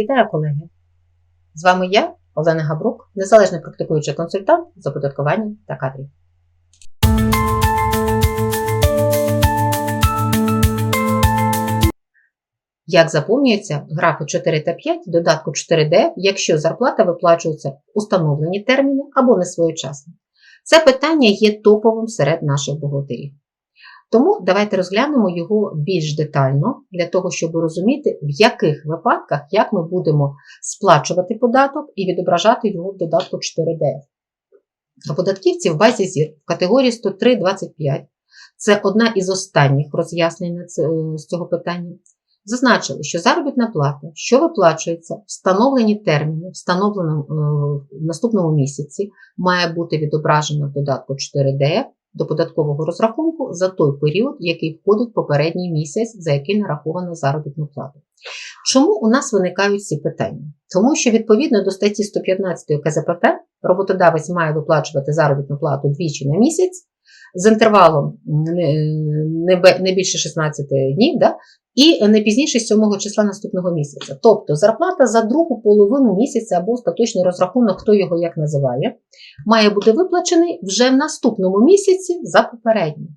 Вітаю, колеги! З вами я, Олена Габрук, незалежний практикуючий консультант з оподаткування та кадрів. Як заповнюється графи 4 та 5 додатку 4D, якщо зарплата виплачується установлені терміни або не своєчасно? Це питання є топовим серед наших бухгалтерів. Тому давайте розглянемо його більш детально для того, щоб розуміти, в яких випадках як ми будемо сплачувати податок і відображати його в додатку 4D. Податківці в базі ЗІР в категорії 103.25 це одна із останніх роз'яснень е, з цього питання. Зазначили, що заробітна плата, що виплачується встановлені терміни, встановленому е, в наступному місяці, має бути відображена в додатку 4D до податкового розрахунку за той період, який входить попередній місяць, за який нараховано заробітну плату. Чому у нас виникають ці питання? Тому що відповідно до статті 115 КЗПП роботодавець має виплачувати заробітну плату двічі на місяць з інтервалом не, більше 16 днів, да? і не пізніше 7 числа наступного місяця. Тобто зарплата за другу половину місяця або остаточний розрахунок, хто його як називає, має бути виплачений вже в наступному місяці за попереднім.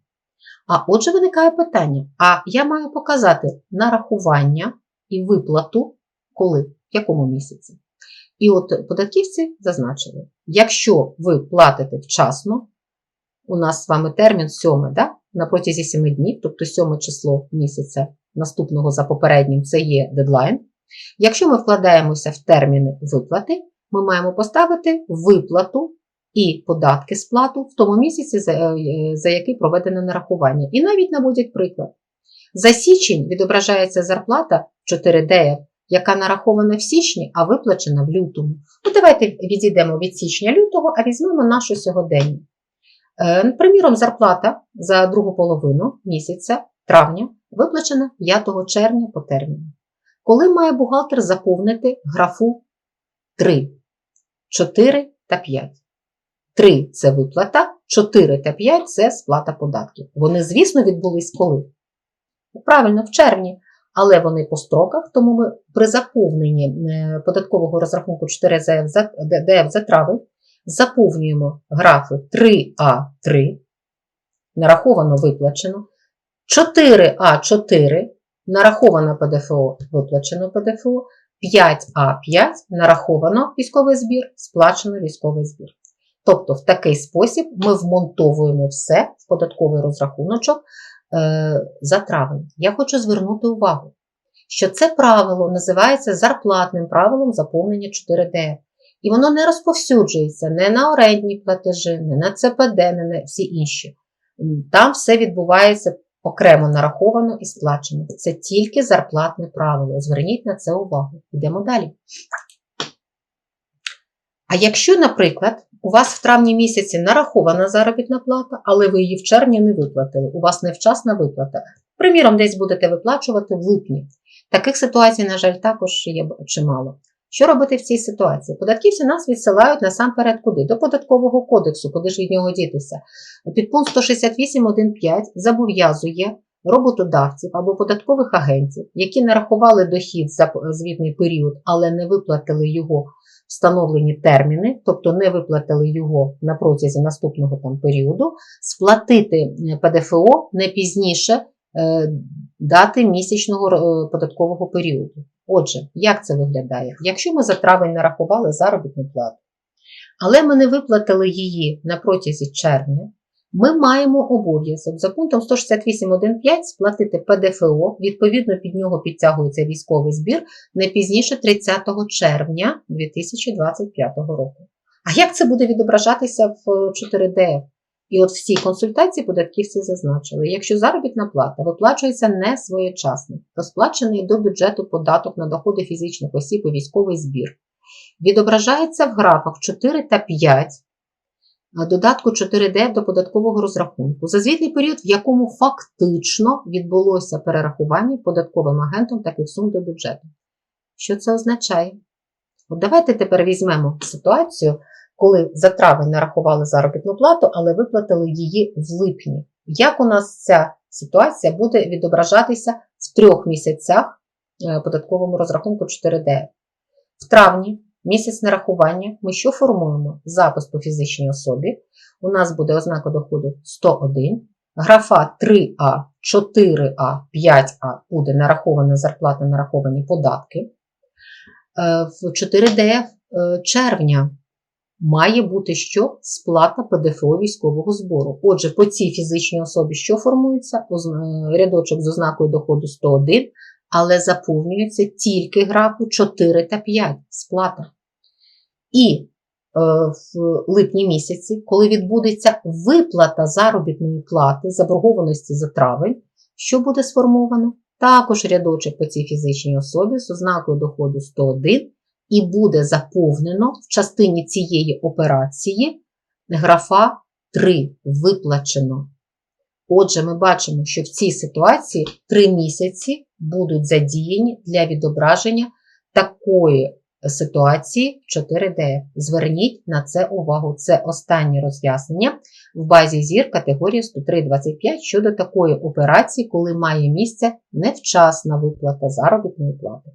А отже, виникає питання: а я маю показати нарахування і виплату коли, в якому місяці? І от податківці зазначили, якщо ви платите вчасно, у нас з вами термін 7, да? на протязі 7 днів, тобто 7 число місяця наступного за попереднім, це є дедлайн. Якщо ми вкладаємося в терміни виплати, ми маємо поставити виплату і податки сплату в тому місяці, за, е, за який проведено нарахування. І навіть наводять приклад. За січень відображається зарплата 4D, яка нарахована в січні, а виплачена в лютому. Ну, давайте відійдемо від січня-лютого, а візьмемо нашу сьогодення. Е, Приміром, зарплата за другу половину місяця травня виплачена 5 червня по терміну. Коли має бухгалтер заповнити графу 3, 4 та 5. 3 це виплата, 4 та 5 це сплата податків. Вони, звісно, відбулись коли? Правильно, в червні. Але вони по строках, тому ми при заповненні е, податкового розрахунку 4 ДФ ДФ за травень заповнюємо графи 3А3, нараховано виплачено, 4А4, нараховано ПДФО, виплачено ПДФО, 5А5, нараховано військовий збір, сплачено військовий збір. Тобто, в такий спосіб ми вмонтовуємо все в податковий розрахуночок е, за травень. Я хочу звернути увагу, що це правило називається зарплатним правилом заповнення 4D. І воно не розповсюджується не на орендні платежі, не на ЦПД, не на всі інші. Там все відбувається окремо нараховано і сплачено. Це тільки зарплатне правило. Зверніть на це увагу. Йдемо далі. А якщо, наприклад, у вас в травні місяці нарахована заробітна плата, але ви її в червні не виплатили, у вас невчасна виплата. Приміром, десь будете виплачувати в липні. Таких ситуацій, на жаль, також є чимало. Що робити в цій ситуації? Податківці нас відсилають насамперед куди? До податкового кодексу, куди ж від нього дітися. Підпункт 168.1.5 зобов'язує роботодавців або податкових агентів, які нарахували дохід за звітний період, але не виплатили його встановлені терміни, тобто не виплатили його на протязі наступного там періоду, сплатити е, ПДФО не пізніше е, дати місячного е, податкового періоду. Отже, як це виглядає? Якщо ми за травень нарахували заробітну плату, але ми не виплатили її на протязі червня, ми маємо обов'язок за пунктом 168.1.5 сплатити ПДФО, відповідно під нього підтягується військовий збір не пізніше 30 червня 2025 року. А як це буде відображатися в 4D? І от в цій консультації податківці зазначили, якщо заробітна плата виплачується не своєчасно, то сплачений до бюджету податок на доходи фізичних осіб і військовий збір відображається в графах 4 та 5 додатку 4D до податкового розрахунку за звітний період, в якому фактично відбулося перерахування податковим агентом таких сум до бюджету. Що це означає? От давайте тепер візьмемо ситуацію, коли за травень нарахували заробітну плату, але виплатили її в липні. Як у нас ця ситуація буде відображатися в трьох місяцях е, податковому розрахунку 4D? В травні місяць нарахування ми що формуємо? Запис по фізичній особі. У нас буде ознака доходу 101, графа 3А, 4А, 5А буде нарахована зарплата, нараховані податки. Е, В 4D е, червня має бути що? Сплата ПДФО військового збору. Отже, по цій фізичній особі що формується? Рядочок з ознакою доходу 101, але заповнюється тільки графу 4 та 5 сплата. І е, в липні місяці, коли відбудеться виплата заробітної плати заборгованості за травень, що буде сформовано? Також рядочок по цій фізичній особі з ознакою доходу 101 і буде заповнено в частині цієї операції графа 3 виплачено. Отже, ми бачимо, що в цій ситуації 3 місяці будуть задіяні для відображення такої ситуації в 4D. Зверніть на це увагу. Це останнє роз'яснення в базі зір категорії 103.25 щодо такої операції, коли має місце невчасна виплата заробітної плати.